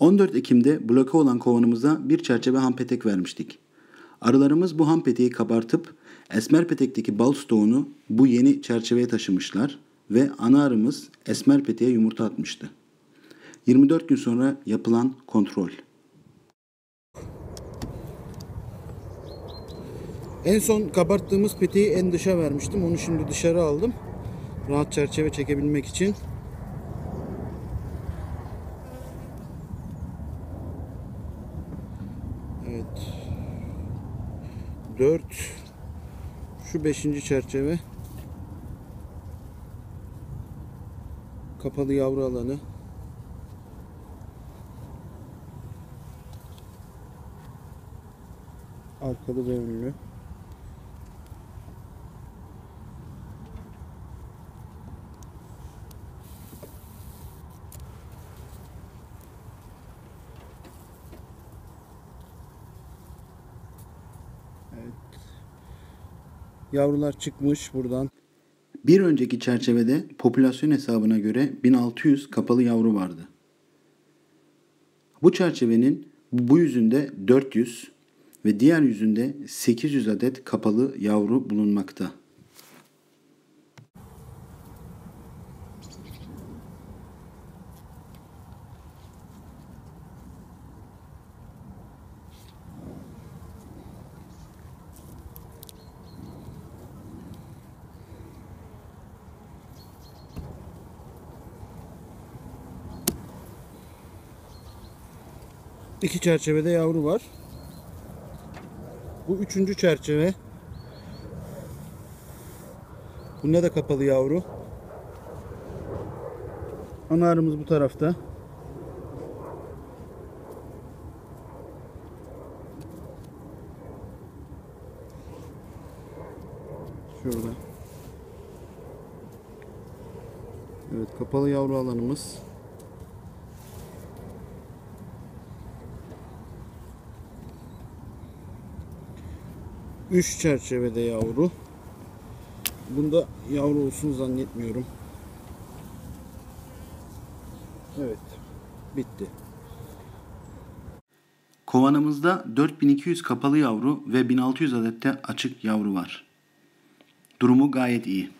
14 Ekim'de bloke olan kovanımıza bir çerçeve ham petek vermiştik. Arılarımız bu ham peteği kabartıp esmer petekteki bal stoğunu bu yeni çerçeveye taşımışlar ve ana arımız esmer peteğe yumurta atmıştı. 24 gün sonra yapılan kontrol. En son kabarttığımız peteği en dışa vermiştim. Onu şimdi dışarı aldım. Rahat çerçeve çekebilmek için. Evet. 4 şu 5. çerçeve kapalı yavru alanı arkalı ve önlü Yavrular çıkmış buradan. Bir önceki çerçevede popülasyon hesabına göre 1600 kapalı yavru vardı. Bu çerçevenin bu yüzünde 400 ve diğer yüzünde 800 adet kapalı yavru bulunmakta. İki çerçevede yavru var. Bu üçüncü çerçeve. Bunda da kapalı yavru. Ana arımız bu tarafta. Şurada. Evet kapalı yavru alanımız. 3 çerçevede yavru. Bunda yavru olsun zannetmiyorum. Evet. Bitti. Kovanımızda 4200 kapalı yavru ve 1600 adette açık yavru var. Durumu gayet iyi.